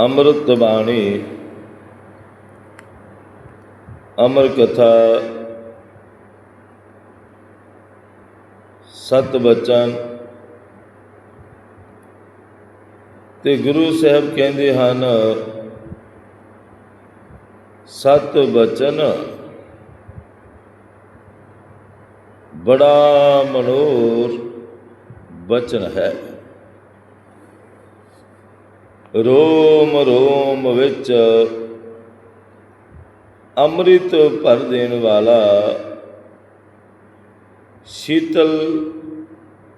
ਅੰਮ੍ਰਿਤ ਬਾਣੀ ਅਮਰ ਕਥਾ, ਸਤ ਬਚਨ ਤੇ ਗੁਰੂ ਸਾਹਿਬ ਕਹਿੰਦੇ ਹਨ, ਸਤ ਬਚਨ ਬੜਾ ਮਨੋਰ ਬਚਨ ਹੈ। ਰੋਮ ਰੋਮ ਵਿੱਚ ਅੰਮ੍ਰਿਤ ਭਰ ਦੇਣ ਵਾਲਾ ਸ਼ੀਤਲ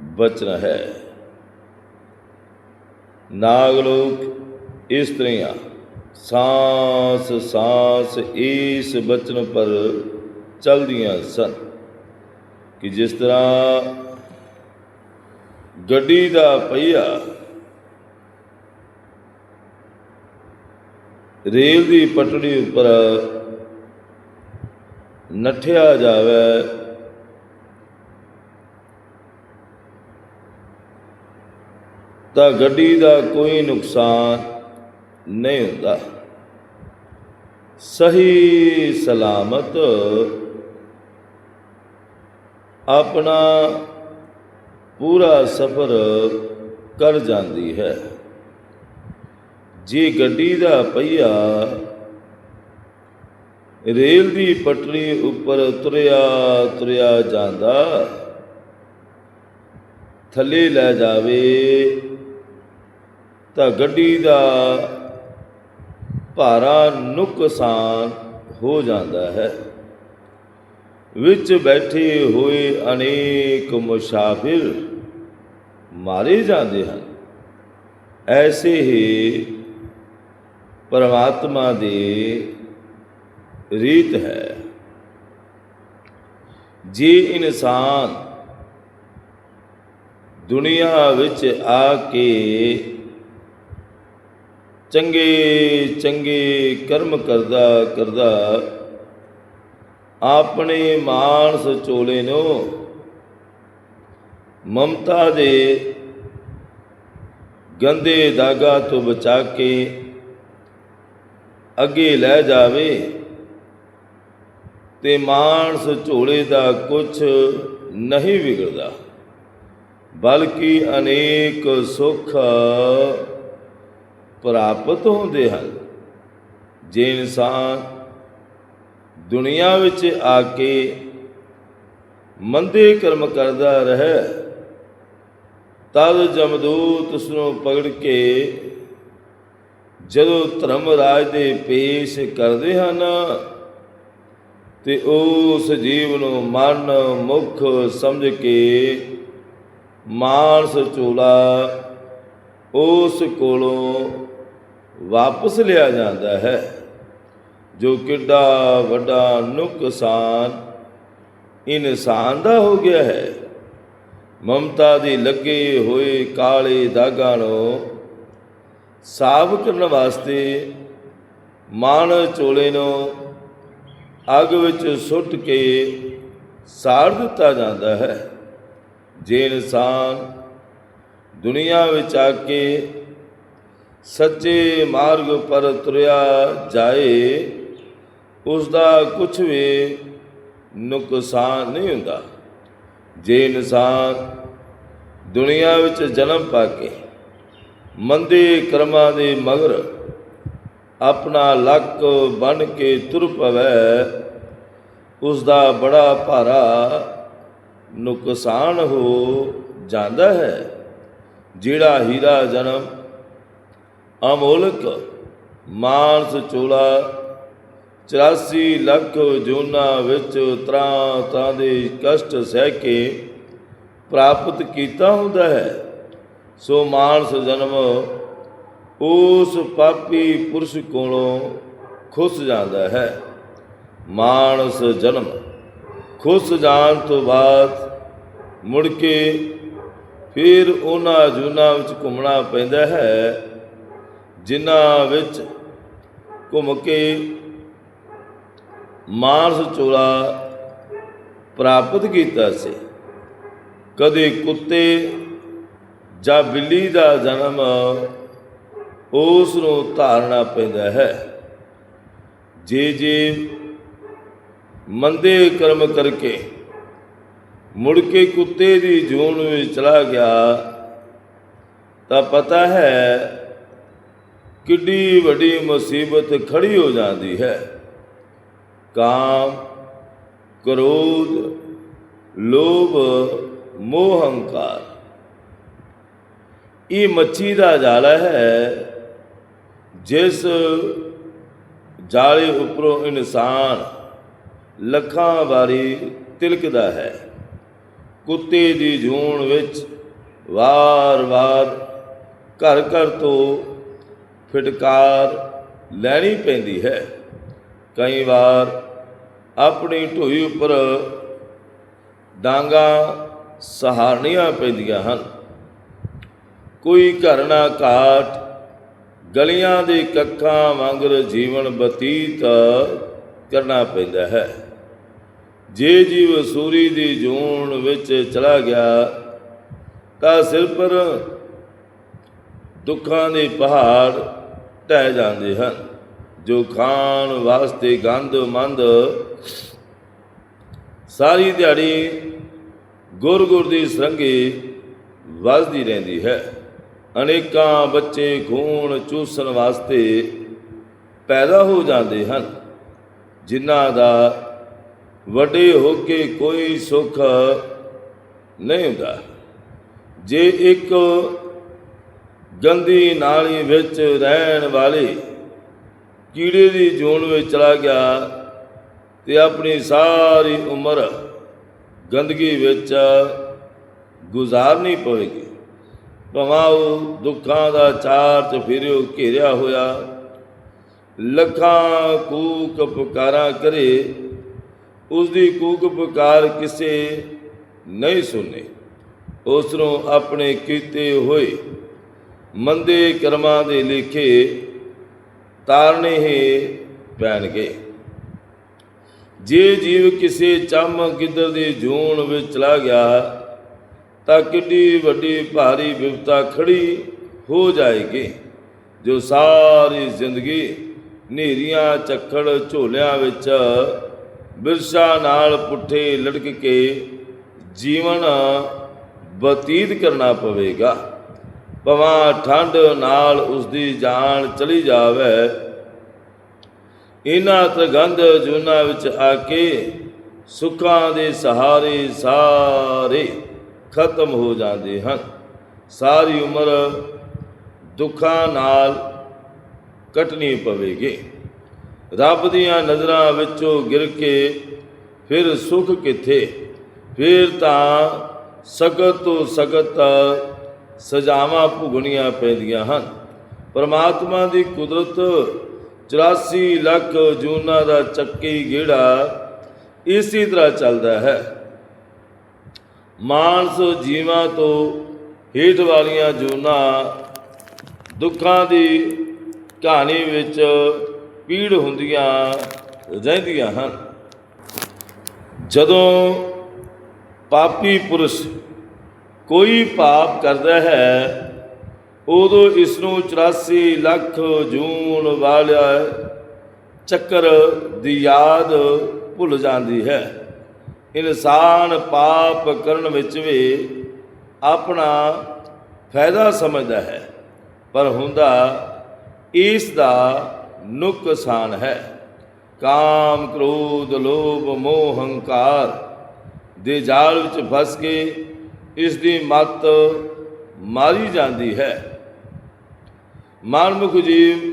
ਬਚਨ ਹੈ। ਨਾਗ ਲੋਕ ਇਸਤਰੀਆਂ ਸਾਸ ਸਾਸ ਇਸ ਬਚਨ ਪਰ ਚਲਦੀਆਂ ਸਨ ਕਿ ਜਿਸ ਤਰ੍ਹਾਂ ਗੱਡੀ ਦਾ ਪਹੀਆ ਰੇਲ ਦੀ ਪਟੜੀ ਉੱਪਰ ਨੱਠਿਆ ਜਾਵੇ। ਤਾਂ ਗੱਡੀ ਦਾ ਕੋਈ ਨੁਕਸਾਨ ਨਹੀਂ ਹੁੰਦਾ। ਸਹੀ ਸਲਾਮਤ ਆਪਣਾ ਪੂਰਾ ਸਫ਼ਰ ਕਰ ਜਾਂਦੀ ਹੈ। ਜੇ ਗੱਡੀ ਦਾ ਪਹੀਆ ਰੇਲ ਦੀ ਪਟੜੀ ਉੱਪਰ ਤੁਰਿਆ ਤੁਰਿਆ ਜਾਂਦਾ। ਥੱਲੇ ਲੈ ਜਾਵੇ ਤਾਂ ਗੱਡੀ ਦਾ ਭਾਰਾ ਨੁਕਸਾਨ ਹੋ ਜਾਂਦਾ ਹੈ। ਵਿੱਚ ਬੈਠੇ ਹੋਏ ਅਨੇਕ ਮੁਸਾਫਿਰ ਮਾਰੇ ਜਾਂਦੇ ਹਨ। ਐਸੇ ਹੀ ਪਰਮਾਤਮਾ ਦੀ ਰੀਤ ਹੈ। ਜੇ ਇਨਸਾਨ ਦੁਨੀਆ ਵਿੱਚ ਆ ਕੇ ਚੰਗੇ ਚੰਗੇ ਕਰਮ ਕਰਦਾ ਕਰਦਾ ਆਪਣੇ ਮਾਨਸ ਚੋਲੇ ਨੂੰ ਮਮਤਾ ਦੇ ਗੰਦੇ ਦਾਗਾ ਤੋਂ ਬਚਾ ਕੇ ਅੱਗੇ ਲੈ ਜਾਵੇ। ਤੇ ਮਾਨਸ ਝੋਲੇ ਦਾ ਕੁਛ ਨਹੀਂ ਵਿਗੜਦਾ, ਬਲਕਿ ਅਨੇਕ ਸੁਖ ਪ੍ਰਾਪਤ ਹੁੰਦੇ ਹਨ। ਜੇ ਇਨਸਾਨ ਦੁਨੀਆ ਵਿੱਚ ਆ ਕੇ ਮੰਦੇ ਕਰਮ ਕਰਦਾ ਰਹੇ, ਤਦ ਜਮਦੂਤ ਉਸ ਨੂੰ ਪਕੜ ਕੇ ਜਦੋਂ ਧਰਮ ਰਾਜ ਦੇ ਪੇਸ਼ ਕਰਦੇ ਹਨ ਤੇ ਉਸ ਜੀਵ ਨੂੰ ਮਨ ਮੁਖ ਸਮਝ ਕੇ ਮਾਨਸ ਚੋਲਾ ਉਸ ਕੋਲੋਂ ਵਾਪਸ ਲਿਆ ਜਾਂਦਾ ਹੈ, ਜੋ ਕਿੱਡਾ ਵੱਡਾ ਨੁਕਸਾਨ ਇਨਸਾਨ ਦਾ ਹੋ ਗਿਆ ਹੈ। ਮਮਤਾ ਦੀ ਲੱਗੇ ਹੋਏ ਕਾਲੇ ਦਾਗਾਂ ਨੂੰ ਸਾਫ਼ ਕਰਨ ਵਾਸਤੇ ਮਾਣ ਚੋਲੇ ਨੂੰ ਅੱਗ ਵਿੱਚ ਸੁੱਟ ਕੇ ਸਾੜ ਦਿੱਤਾ ਜਾਂਦਾ ਹੈ। ਜੇ ਇਨਸਾਨ ਦੁਨੀਆ ਵਿੱਚ ਆ ਕੇ ਸੱਚੇ ਮਾਰਗ ਪਰ ਤੁਰਿਆ ਜਾਏ ਉਸ ਦਾ ਕੁਝ ਵੀ ਨੁਕਸਾਨ ਨਹੀਂ ਹੁੰਦਾ। ਜੇ ਇਨਸਾਨ ਦੁਨੀਆ ਵਿੱਚ ਜਨਮ ਪਾ ਕੇ ਮੰਦੇ ਕਰਮਾਂ ਦੇ ਮਗਰ ਆਪਣਾ ਲੱਕ ਬਨ ਕੇ ਤੁਰ ਪਵੇ ਉਸ ਦਾ ਬੜਾ ਭਾਰਾ ਨੁਕਸਾਨ ਹੋ ਜਾਂਦਾ ਹੈ। ਜਿਹੜਾ ਹੀਰਾ ਜਨਮ, ਅਮੋਲਕ ਮਾਨਸ ਚੋਲਾ 84 ਲੱਖ ਜੂਨਾ ਵਿੱਚ ਤਰਾਂ ਤਰਾਂ ਦੇ ਕਸ਼ਟ ਸਹਿ ਕੇ ਪ੍ਰਾਪਤ ਕੀਤਾ ਹੁੰਦਾ ਹੈ। ਸੋ ਮਾਨਸ ਜਨਮ, ਉਸ ਪਾਪੀ ਪੁਰਸ਼ ਕੋਲੋਂ ਖੁੱਸ ਜਾਂਦਾ ਹੈ। ਮਾਨਸ ਜਨਮ, ਖੁੱਸ ਜਾਣ ਤੋਂ ਬਾਅਦ ਮੁੜ ਕੇ ਫਿਰ ਉਹਨਾਂ ਜੂਨਾ ਵਿੱਚ ਘੁੰਮਣਾ ਪੈਂਦਾ ਹੈ, ਜਿਨ੍ਹਾਂ ਵਿੱਚ ਘੁੰਮ ਕੇ ਮਾਨਸ ਚੋਲਾ ਪ੍ਰਾਪਤ ਕੀਤਾ ਸੀ। ਕਦੇ ਕੁੱਤੇ ਜਾਂ ਬਿੱਲੀ ਦਾ ਜਨਮ ਉਸ ਨੂੰ ਧਾਰਨਾ ਪੈਂਦਾ ਹੈ। ਜੇ ਜੇ ਮੰਦੇ ਕਰਮ ਕਰਕੇ ਮੁੜ ਕੇ ਕੁੱਤੇ ਦੀ ਜੂਨ ਵਿੱਚ ਚਲਾ ਗਿਆ, ਤਾਂ ਪਤਾ ਹੈ ਕਿੱਡੀ ਵੱਡੀ ਮੁਸੀਬਤ ਖੜੀ ਹੋ ਜਾਂਦੀ ਹੈ। ਕਾਮ, ਕ੍ਰੋਧ, ਲੋਭ, ਮੋਹ, ਹੰਕਾਰ। ਇਹ ਮੱਛੀ ਦਾ ਜਾਲਾ ਹੈ, ਜਿਸ ਜਾਲੇ ਉੱਪਰੋਂ ਇਨਸਾਨ ਲੱਖਾਂ ਵਾਰੀ ਤਿਲਕਦਾ ਹੈ। ਕੁੱਤੇ ਦੀ ਜੂਣ ਵਿੱਚ ਵਾਰ-ਵਾਰ ਘਰ ਘਰ ਤੋਂ ਫਟਕਾਰ ਲੈਣੀ ਪੈਂਦੀ ਹੈ। ਕਈ ਵਾਰ ਆਪਣੀ ਢੋਈ ਉੱਪਰ ਡਾਂਗਾ ਸਹਾਰਨੀਆਂ ਪੈਂਦੀਆਂ ਹਨ। ਕੋਈ ਘਰ ਨਾ ਘਾਟ, ਗਲੀਆਂ ਦੇ ਕੱਖਾਂ ਵਾਂਗਰ ਜੀਵਨ ਬਤੀਤ ਕਰਨਾ ਪੈਂਦਾ ਹੈ। ਜੇ ਜੀਵ ਸੂਰੀ ਦੀ ਜੂਣ ਵਿੱਚ ਚਲਾ ਗਿਆ, ਤਾਂ ਸਿਰ ਪਰ ਦੁੱਖਾਂ ਦੇ ਪਹਾੜ ਟਹਿ ਜਾਂਦੇ ਹਨ, ਜੋ ਖਾਣ ਵਾਸਤੇ ਗੰਦ ਮੰਦ। ਸਾਰੀ ਦਿਹਾੜੀ ਗੁਰ ਗੁਰ ਦੀ ਸਰੰਗੀ ਵੱਜਦੀ ਰਹਿੰਦੀ ਹੈ। ਅਨੇਕਾਂ ਬੱਚੇ ਖੂਨ ਚੂਸਣ ਵਾਸਤੇ ਪੈਦਾ ਹੋ ਜਾਂਦੇ ਹਨ, ਜਿਨ੍ਹਾਂ ਦਾ ਵੱਡੇ ਹੋ ਕੇ ਕੋਈ ਸੁੱਖ ਨਹੀਂ ਹੁੰਦਾ। ਜੇ ਇੱਕ ਗੰਦੀ ਨਾਲੀ ਵਿੱਚ ਰਹਿਣ ਵਾਲੇ ਕੀੜੇ ਦੀ ਜੂਨ ਵਿੱਚ ਚਲਾ ਗਿਆ ਤੇ ਆਪਣੀ ਸਾਰੀ ਉਮਰ ਗੰਦਗੀ ਵਿੱਚ ਗੁਜ਼ਾਰਨੀ ਪਵੇਗੀ। ਭਵਾਂ ਉਹ ਦੁੱਖਾਂ ਦਾ ਚਾਰ ਚ ਚਫੇਰਿਓ ਘੇਰਿਆ ਹੋਇਆ। ਲੱਖਾਂ ਕੂਕ ਪੁਕਾਰਾਂ ਕਰੇ ਉਸ ਦੀ ਕੂਕ ਪੁਕਾਰ ਕਿਸੇ ਨਹੀਂ ਸੁਣੇ। ਉਸ ਨੂੰ ਆਪਣੇ ਕੀਤੇ ਹੋਏ ਮੰਦੇ ਕਰਮਾਂ ਦੇ ਲੇਖੇ ਤਾਰਨੇ ਹੀ ਪੈਣਗੇ। ਜੇ ਜੀਵ ਕਿਸੇ ਚੰਮ ਗਿੱਦੜ ਦੇ ਜੂਣ ਵਿੱਚ ਚਲਾ ਗਿਆ ਤਾਂ ਕਿੱਡੀ ਵੱਡੀ ਭਾਰੀ ਵਿਪਤਾ ਖੜੀ ਹੋ ਜਾਏਗੀ, ਜੋ ਸਾਰੀ ਜ਼ਿੰਦਗੀ ਨੇਰੀਆਂ ਚੱਕੜ ਝੋਲਿਆਂ ਵਿੱਚ ਬਿਰਸਾ ਨਾਲ ਪੁੱਠੇ ਲੜਕ ਕੇ ਜੀਵਨ ਬਤੀਤ ਕਰਨਾ ਪਵੇਗਾ। ਭਵਾਂ ਠੰਡ ਨਾਲ ਉਸ ਦੀ ਜਾਨ ਚਲੀ ਜਾਵੇ। ਇਨ੍ਹਾਂ ਤਗੰਧ ਜੁਨਾ ਵਿੱਚ ਆ ਕੇ ਸੁੱਖਾਂ ਦੇ ਸਹਾਰੇ ਸਾਰੇ ਖਤਮ ਹੋ ਜਾਂਦੇ ਹਨ। ਸਾਰੀ ਉਮਰ ਦੁੱਖਾਂ ਨਾਲ ਕਟਣੀ ਪਵੇਗੀ। ਰੱਬ ਦੀਆਂ ਨਜ਼ਰਾਂ ਵਿੱਚੋਂ ਗਿਰ ਕੇ ਫਿਰ ਸੁਖ ਕਿੱਥੇ? ਫਿਰ ਤਾਂ ਸਖਤ ਤੋਂ ਸਖਤ ਸਜ਼ਾਵਾਂ ਭੁਗਣੀਆਂ ਪੈਂਦੀਆਂ ਹਨ। ਪਰਮਾਤਮਾ ਦੀ ਕੁਦਰਤ 84 ਲੱਖ ਜੂਨਾਂ ਦਾ ਚੱਕੀ ਗੇੜਾ ਇਸੇ ਤਰ੍ਹਾਂ ਚੱਲਦਾ ਹੈ। ਮਾਨਸ ਜੀਵਾਂ ਤੋਂ ਹੇਠ ਵਾਲੀਆਂ ਜੂਨਾਂ ਦੁੱਖਾਂ ਦੀ ਕਹਾਣੀ ਵਿੱਚ ਪੀੜ ਹੁੰਦੀਆਂ ਰਹਿੰਦੀਆਂ ਹਨ। ਜਦੋਂ ਪਾਪੀ ਪੁਰਸ਼ ਕੋਈ ਪਾਪ ਕਰਦਾ ਹੈ, ਉਦੋਂ ਇਸ ਨੂੰ 84 ਲੱਖ ਜੂਨ ਵਾਲਿਆ ਚੱਕਰ ਦੀ ਯਾਦ ਭੁੱਲ ਜਾਂਦੀ ਹੈ। ਇਨਸਾਨ ਪਾਪ ਕਰਨ ਵਿੱਚ ਵੀ ਆਪਣਾ ਫਾਇਦਾ ਸਮਝਦਾ ਹੈ, ਪਰ ਹੁੰਦਾ ਇਸ ਦਾ ਨੁਕਸਾਨ ਹੈ। ਕਾਮ, ਕ੍ਰੋਧ, ਲੋਭ, ਮੋਹ, ਹੰਕਾਰ ਦੇ ਜਾਲ ਵਿੱਚ ਫਸ ਕੇ ਇਸ ਦੀ ਮੱਤ ਮਾਰੀ ਜਾਂਦੀ ਹੈ। ਮਨਮੁਖ ਜੀਵ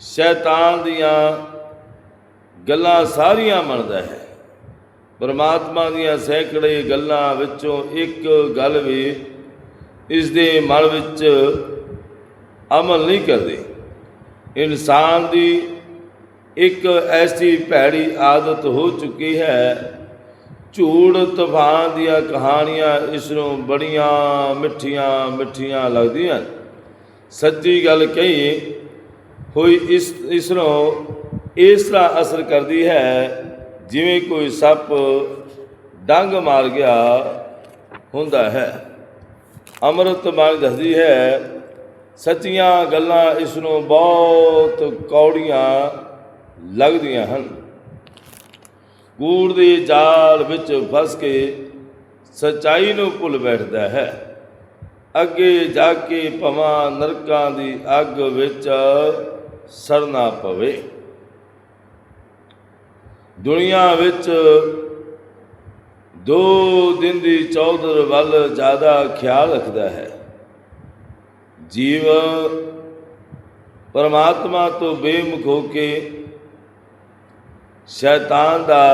ਸ਼ੈਤਾਨ ਦੀਆਂ ਗੱਲਾਂ ਸਾਰੀਆਂ ਮੰਨਦਾ ਹੈ। ਪਰਮਾਤਮਾ ਦੀਆਂ ਸੈਂਕੜੇ ਗੱਲਾਂ ਵਿੱਚੋਂ ਇੱਕ ਗੱਲ ਵੀ ਇਸ ਦੇ ਮਨ ਵਿੱਚ ਅਮਲ ਨਹੀਂ ਕਰਦੇ। ਇਨਸਾਨ ਦੀ ਇੱਕ ਐਸੀ ਭੈੜੀ ਆਦਤ ਹੋ ਚੁੱਕੀ ਹੈ ਝੂੜ ਤੂਫਾਨ ਦੀਆਂ ਕਹਾਣੀਆਂ ਇਸ ਨੂੰ ਬੜੀਆਂ ਮਿੱਠੀਆਂ ਮਿੱਠੀਆਂ ਲੱਗਦੀਆਂ ਸੱਚੀ ਗੱਲ ਕਹੀ ਹੋਈ ਇਸ ਇਸ ਨੂੰ ਇਸ ਤਰ੍ਹਾਂ ਅਸਰ ਕਰਦੀ ਹੈ ਜਿਵੇਂ ਕੋਈ ਸੱਪ ਡੰਗ ਮਾਰ ਗਿਆ ਹੁੰਦਾ ਹੈ। ਅੰਮ੍ਰਿਤ ਬਾਣੀ ਦੱਸਦੀ ਹੈ, ਸੱਚੀਆਂ ਗੱਲਾਂ ਇਸ ਨੂੰ ਬਹੁਤ ਕੌੜੀਆਂ ਲੱਗਦੀਆਂ ਹਨ। ਕੂੜ ਦੇ ਜਾਲ ਵਿੱਚ ਫਸ ਕੇ ਸਚਾਈ ਨੂੰ ਭੁੱਲ ਬੈਠਦਾ ਹੈ। ਅੱਗੇ ਜਾ ਕੇ ਭਵਾਂ ਨਰਕਾਂ ਦੀ ਅੱਗ ਵਿੱਚ ਸਰਨਾ ਪਵੇ। ਦੁਨੀਆ ਵਿੱਚ ਦੋ ਦਿਨ ਦੀ ਚੌਧਰ ਵੱਲ ਜ਼ਿਆਦਾ ਖਿਆਲ ਰੱਖਦਾ ਹੈ। ਜੀਵ ਪਰਮਾਤਮਾ ਤੋਂ ਬੇਮੁਖ ਹੋ ਕੇ ਸ਼ੈਤਾਨ ਦਾ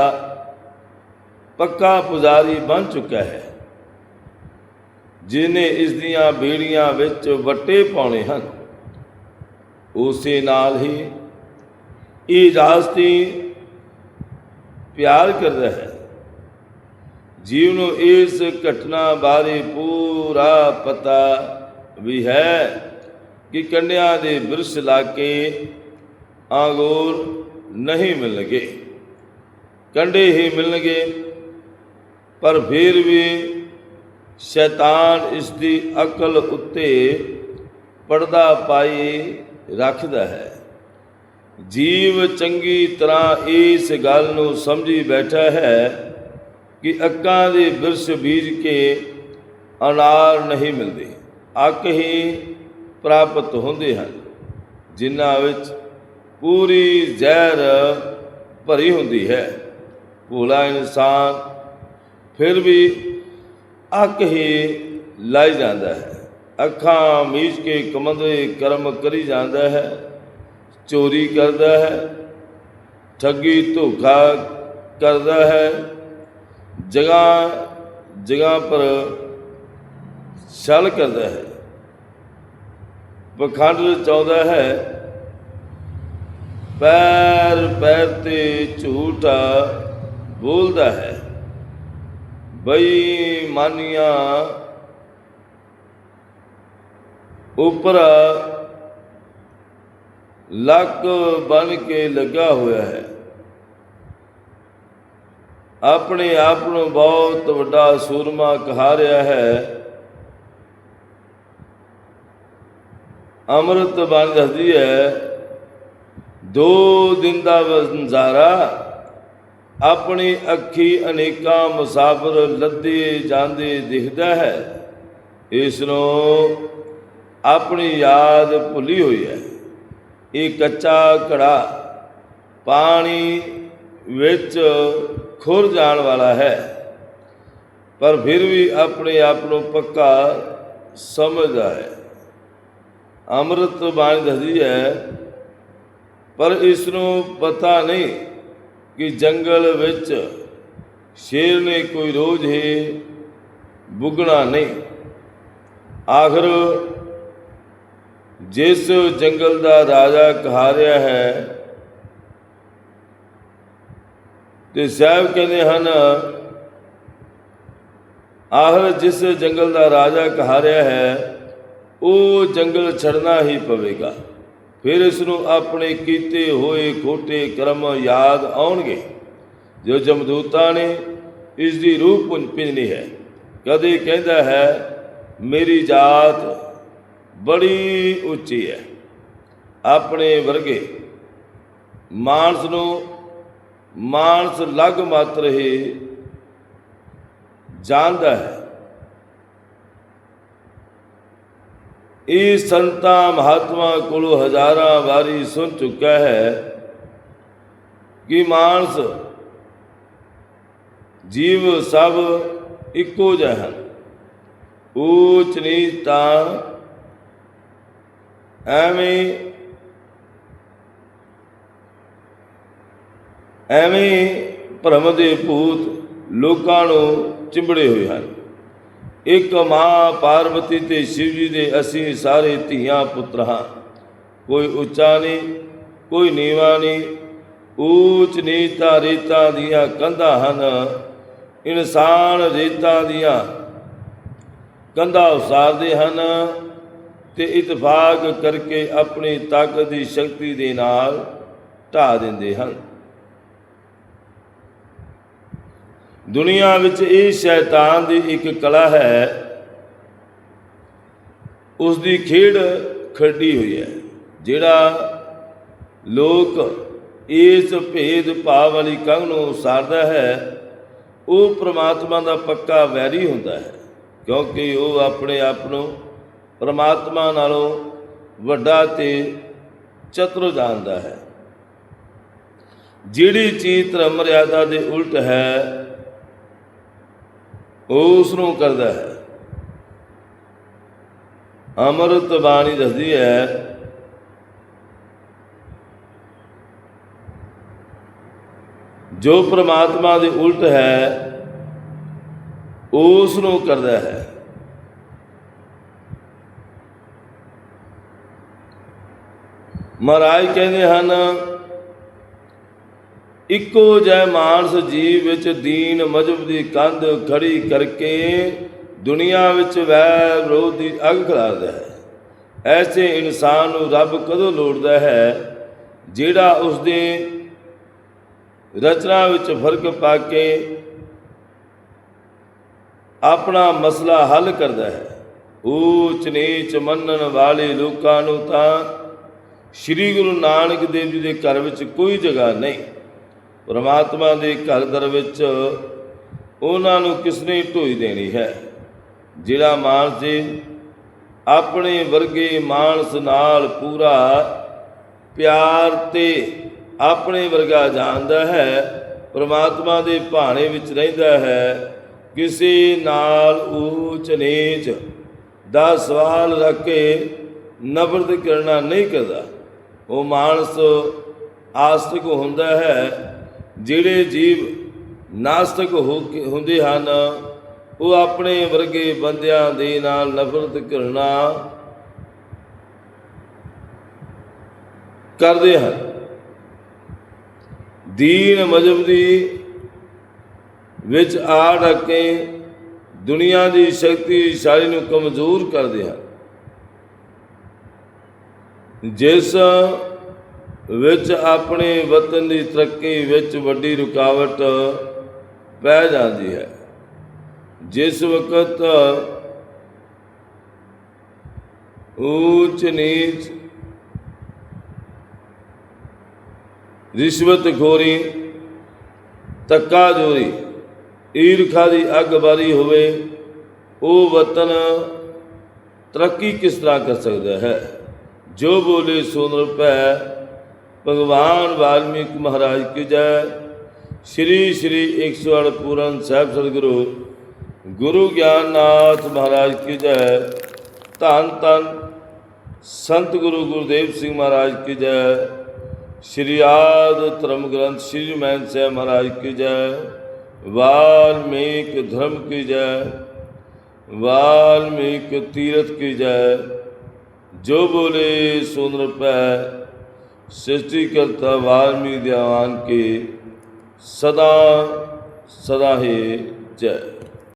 ਪੱਕਾ ਪੁਜਾਰੀ ਬਣ ਚੁੱਕਾ ਹੈ। ਜਿਨੇ ਇਸ ਦੀਆਂ ਬੇੜੀਆਂ ਵਿੱਚ ਵੱਟੇ ਪਾਉਣੇ ਹਨ, ਉਸੇ ਨਾਲ ਹੀ ਇਹ ਰਾਸਤੀ ਪਿਆਰ ਕਰਦਾ ਹੈ। ਜੀਵ ਨੂੰ ਇਸ ਘਟਨਾ ਬਾਰੇ ਪੂਰਾ ਪਤਾ ਵੀ ਹੈ ਕਿ ਕੰਡਿਆਂ ਦੇ ਬਿਰਸ਼ ਲਾ ਕੇ ਆਂਗੂਰ ਨਹੀਂ ਮਿਲਣਗੇ। ਕੰਡੇ ਹੀ ਮਿਲਣਗੇ, ਪਰ ਫਿਰ ਵੀ ਸ਼ੈਤਾਨ ਇਸ ਦੀ ਅਕਲ ਉੱਤੇ ਪਰਦਾ ਪਾਈ ਰੱਖਦਾ ਹੈ। ਜੀਵ ਚੰਗੀ ਤਰ੍ਹਾਂ ਇਸ ਗੱਲ ਨੂੰ ਸਮਝੀ ਬੈਠਾ ਹੈ ਕਿ ਅੱਕਾਂ ਦੇ ਬਿਰਸ਼ ਬੀਜ ਕੇ ਅਨਾਰ ਨਹੀਂ ਮਿਲਦੇ। ਅੱਕ ਹੀ ਪ੍ਰਾਪਤ ਹੁੰਦੇ ਹਨ, ਜਿਨ੍ਹਾਂ ਵਿੱਚ ਪੂਰੀ ਜ਼ਹਿਰ ਭਰੀ ਹੁੰਦੀ ਹੈ। ਭੋਲਾ ਇਨਸਾਨ ਫਿਰ ਵੀ ਅੱਕ ਹੀ ਲਾਈ ਜਾਂਦਾ ਹੈ। ਅੱਖਾਂ ਮੀਚ ਕੇ ਕਮੰਦੇ ਕਰਮ ਕਰੀ ਜਾਂਦਾ ਹੈ। ਚੋਰੀ ਕਰਦਾ ਹੈ, ਠੱਗੀ ਧੋਖਾ ਕਰਦਾ ਹੈ, ਜਗ੍ਹਾ ਜਗ੍ਹਾ ਪਰ ਛਲ ਕਰਦਾ ਹੈ। ਪਖੰਡ ਚਾਹੁੰਦਾ ਹੈ, ਪੈਰ ਪੈਰ ਤੇ ਝੂਠਾ ਬੋਲਦਾ ਹੈ। ਬੇਈਮਾਨੀਆਂ ਉਪਰ ਲੱਕ ਬਣ ਕੇ ਲੱਗਾ ਹੋਇਆ ਹੈ। ਆਪਣੇ ਆਪ ਨੂੰ ਬਹੁਤ ਵੱਡਾ ਸੂਰਮਾ ਕਹਾ ਰਿਹਾ ਹੈ। ਅੰਮ੍ਰਿਤ ਬਣ ਦੱਸਦੀ ਹੈ। ਦੋ ਦਿਨ ਦਾ ਨਜ਼ਾਰਾ, ਆਪਣੀ ਅੱਖੀ ਅਨੇਕਾਂ ਮੁਸਾਫਰ ਲੱਦੇ ਜਾਂਦੇ ਦਿਖਦਾ ਹੈ। ਇਸ ਨੂੰ ਆਪਣੀ ਯਾਦ ਭੁੱਲੀ ਹੋਈ ਹੈ। ਇਹ ਕੱਚਾ ਘੜਾ ਪਾਣੀ ਵਿੱਚ ਖੁਰ ਜਾਣ ਵਾਲਾ ਹੈ। ਪਰ ਫਿਰ ਵੀ ਆਪਣੇ ਆਪ ਨੂੰ ਪੱਕਾ ਸਮਝਦਾ ਹੈ। ਅੰਮ੍ਰਿਤ ਬਾਣੀ ਦੱਸਦੀ ਹੈ, ਪਰ ਇਸ ਨੂੰ ਪਤਾ ਨਹੀਂ ਕਿ ਜੰਗਲ ਵਿੱਚ ਸ਼ੇਰ ਨੇ ਕੋਈ ਰੋਜ਼ ਹੀ ਬੁਗਣਾ ਨਹੀਂ। ਆਖਰ ਜਿਸ ਜੰਗਲ ਦਾ ਰਾਜਾ ਕਹਾ ਰਿਹਾ ਹੈ, ਤੇ ਸਾਹਿਬ ਕਹਿੰਦੇ ਹਨ, ਆਖਰ ਜਿਸ ਜੰਗਲ ਦਾ ਰਾਜਾ ਕਹਾ ਰਿਹਾ ਹੈ, ਉਹ ਜੰਗਲ ਛੱਡਣਾ ਹੀ ਪਵੇਗਾ। ਫਿਰ ਇਸ ਨੂੰ ਆਪਣੇ ਕੀਤੇ ਹੋਏ ਖੋਟੇ ਕਰਮ ਯਾਦ ਆਉਣਗੇ। ਜੋ ਜਮਦੂਤਾਂ ਨੇ ਇਸ ਦੀ ਰੂਹ ਪੁੰਜ ਪਿੰਜਣੀ ਹੈ। ਕਦੇ ਕਹਿੰਦਾ ਹੈ, ਮੇਰੀ ਜਾਤ ਬੜੀ ਉੱਚੀ ਹੈ। ਆਪਣੇ ਵਰਗੇ ਮਾਨਸ ਨੂੰ ਮਾਨਸ ਲਗ ਮਾਤਰ ਹੀ ਜਾਣਦਾ ਹੈ। ਇਹ ਸੰਤਾਂ ਮਹਾਤਮਾ ਕੋਲੋਂ ਹਜ਼ਾਰਾਂ ਵਾਰੀ ਸੁਣ ਚੁੱਕਾ ਹੈ ਕਿ ਮਾਨਸ ਜੀਵ ਸਭ ਇੱਕੋ ਜਿਹਾ ਹਨ। ਊਚ ਨੀਚ ਤਾਂ ਐਵੇਂ ਐਵੇਂ ਭਰਮ ਦੇ ਭੂਤ ਲੋਕਾਂ ਨੂੰ ਚਿੰਬੜੇ ਹੋਏ ਹਨ। ਇੱਕ ਮਾਂ ਪਾਰਵਤੀ ਤੇ ਸ਼ਿਵ ਜੀ ਦੇ ਅਸੀਂ ਸਾਰੇ ਧੀਆਂ ਪੁੱਤਰ ਹਾਂ। ਕੋਈ ਉੱਚਾ ਨਹੀਂ, ਕੋਈ ਨੀਵਾਂ ਨਹੀਂ ਉੱਚ ਨੀਤਾ ਰੀਤਾਂ ਦੀਆਂ ਕੰਧਾਂ ਹਨ। ਇਨਸਾਨ ਰੀਤਾਂ ਦੀਆਂ ਕੰਧਾਂ ਉਸਾਰਦੇ ਹਨ। ਤੇ ਇਤਫਾਕ ਕਰਕੇ ਆਪਣੀ ਤਾਕਤ ਦੀ ਸ਼ਕਤੀ ਦੇ ਨਾਲ ਢਾ ਦਿੰਦੇ ਹਨ। ਦੁਨੀਆ ਵਿੱਚ ਇਹ ਸ਼ੈਤਾਨ ਦੀ ਇੱਕ ਕਲਾ ਹੈ। ਉਸ ਦੀ ਖੇਡ ਖੱਡੀ ਹੋਈ ਹੈ, ਜਿਹੜਾ ਲੋਕ ਇਸ ਭੇਦ ਭਾਵ ਵਾਲੀ ਕੰਗ ਨੂੰ ਉਸਾਰਦਾ ਹੈ, ਉਹ ਪ੍ਰਮਾਤਮਾ ਦਾ ਪੱਕਾ ਵੈਰੀ ਹੁੰਦਾ ਹੈ, ਕਿਉਂਕਿ ਉਹ ਆਪਣੇ ਆਪ ਨੂੰ ਪਰਮਾਤਮਾ ਨਾਲੋਂ ਵੱਡਾ ਤੇ ਚਤੁਰ ਜਾਣਦਾ ਹੈ। ਜਿਹੜੀ ਚੀਜ਼ ਧਰਮ ਮਰਿਆਦਾ ਦੇ ਉਲਟ ਹੈ ਉਹ ਉਸ ਨੂੰ ਕਰਦਾ ਹੈ। ਅਮਰਤ ਬਾਣੀ ਦੱਸਦੀ ਹੈ, ਜੋ ਪ੍ਰਮਾਤਮਾ ਦੇ ਉਲਟ ਹੈ ਉਸ ਨੂੰ ਕਰਦਾ ਹੈ। ਮਹਾਰਾਜ ਕਹਿੰਦੇ ਹਨ, ਇੱਕੋ ਜੈ ਮਾਨਸ ਜੀਵ ਵਿੱਚ ਦੀਨ ਮਜਬ ਦੀ ਕੰਧ ਖੜੀ ਕਰਕੇ ਦੁਨੀਆ ਵਿੱਚ ਵੈਰ ਵਿਰੋਧ ਦੀ ਅੱਗ ਖਲਾਰਦਾ ਹੈ। ਐਸੇ ਇਨਸਾਨ ਨੂੰ ਰੱਬ ਕਦੋਂ ਲੋੜਦਾ ਹੈ ਜਿਹੜਾ ਉਸ ਦੇ ਰਚਨਾ ਵਿੱਚ ਫ਼ਰਕ ਪਾ ਕੇ ਆਪਣਾ ਮਸਲਾ ਹੱਲ ਕਰਦਾ ਹੈ। ਊਚ ਨੀਚ ਮੰਨਣ ਵਾਲੇ ਲੋਕਾਂ ਨੂੰ ਤਾਂ ਸ੍ਰੀ ਗੁਰੂ ਨਾਨਕ ਦੇਵ ਜੀ ਦੇ ਘਰ ਵਿੱਚ ਕੋਈ ਜਗ੍ਹਾ ਨਹੀਂ। ਪਰਮਾਤਮਾ ਦੇ ਘਰ ਦਰ ਵਿੱਚ ਉਹਨਾਂ ਨੂੰ ਕਿਸਨੇ ਢੋਈ ਦੇਣੀ ਹੈ? ਜਿਹੜਾ ਮਾਨਸ ਜੀ ਆਪਣੇ ਵਰਗੇ ਮਾਨਸ ਨਾਲ ਪੂਰਾ ਪਿਆਰ ਤੇ ਆਪਣੇ ਵਰਗਾ ਜਾਣਦਾ ਹੈ, ਪ੍ਰਮਾਤਮਾ ਦੇ ਭਾਣੇ ਵਿੱਚ ਰਹਿੰਦਾ ਹੈ, ਕਿਸੇ ਨਾਲ ਊਚ ਨੀਚ ਦਾ ਸਵਾਲ ਰੱਖ ਕੇ ਨਫ਼ਰਤ ਕਰਨਾ ਨਹੀਂ ਕਰਦਾ। ਉਹ ਮਾਨਸ ਆਸਤਿਕ ਹੁੰਦਾ ਹੈ, ਜਿਹੜੇ ਜੀਵ ਨਾਸਤਿਕ ਹੋ ਕੇ ਹੁੰਦੇ ਹਨ, ਉਹ ਆਪਣੇ ਵਰਗੇ ਬੰਦਿਆਂ ਦੇ ਨਾਲ ਨਫ਼ਰਤ ਕਰਨਾ ਕਰਦੇ ਹਨ। ਦੀਨ ਮਜਬ ਦੀ ਵਿੱਚ ਆ ਡਕੇ ਦੁਨੀਆ ਦੀ ਸ਼ਕਤੀਸ਼ਾਲੀ ਨੂੰ ਕਮਜ਼ੋਰ ਕਰਦੇ ਹਨ। ਜਿਸ ਵਿੱਚ ਆਪਣੇ ਵਤਨ ਦੀ ਤਰੱਕੀ ਵਿੱਚ ਵੱਡੀ ਰੁਕਾਵਟ ਪੈ ਜਾਂਦੀ ਹੈ। ਜਿਸ ਵਕਤ ਊਚ ਨੀਚ ਰਿਸ਼ਵਤ ਖੋਰੀ ਤੱਕਾ ਜੋਰੀ ਈਰਖਾ ਦੀ ਅੱਗ ਬਾਰੀ ਹੋਵੇ, ਉਹ ਵਤਨ ਤਰੱਕੀ ਕਿਸ ਤਰ੍ਹਾਂ ਕਰ ਸਕਦਾ ਹੈ? ਜੋ ਬੋਲੇ ਸੁਨ ਪੈ ਭਗਵਾਨ ਵਾਲਮੀਕ ਮਹਾਰਾਜ ਕੀ ਜੈ। ਸ੍ਰੀ ਸ੍ਰੀ 108 ਪੂਰਨ ਸਾਹਿਬ ਸਤਿਗੁਰੂ, ਗੁਰੂ ਗਿਆਨਨਾਥ ਮਹਾਰਾਜ ਕੀ ਜੈ। ਧੰਨ ਧੰਨ ਸੰਤ ਗੁਰੂ ਗੁਰਦੇਵ ਸਿੰਘ ਮਹਾਰਾਜ ਕੀ ਜੈ। ਸ੍ਰੀ ਆਦ ਧਰਮ ਗ੍ਰੰਥ ਸ੍ਰੀ ਮੈਨ ਸਾਹਿਬ ਮਹਾਰਾਜ ਕੀ ਜੈ। ਵਾਲਮੀਕ ਧਰਮ ਕੀ ਜੈ। ਵਾਲਮੀਕ ਤੀਰਥ ਕੀ ਜੈ। ਜੋ ਬੋਲੇ ਸੁਨ ਰਪੈ सृष्टि करता वाल्मीकि देवान की सदा सदा ही जय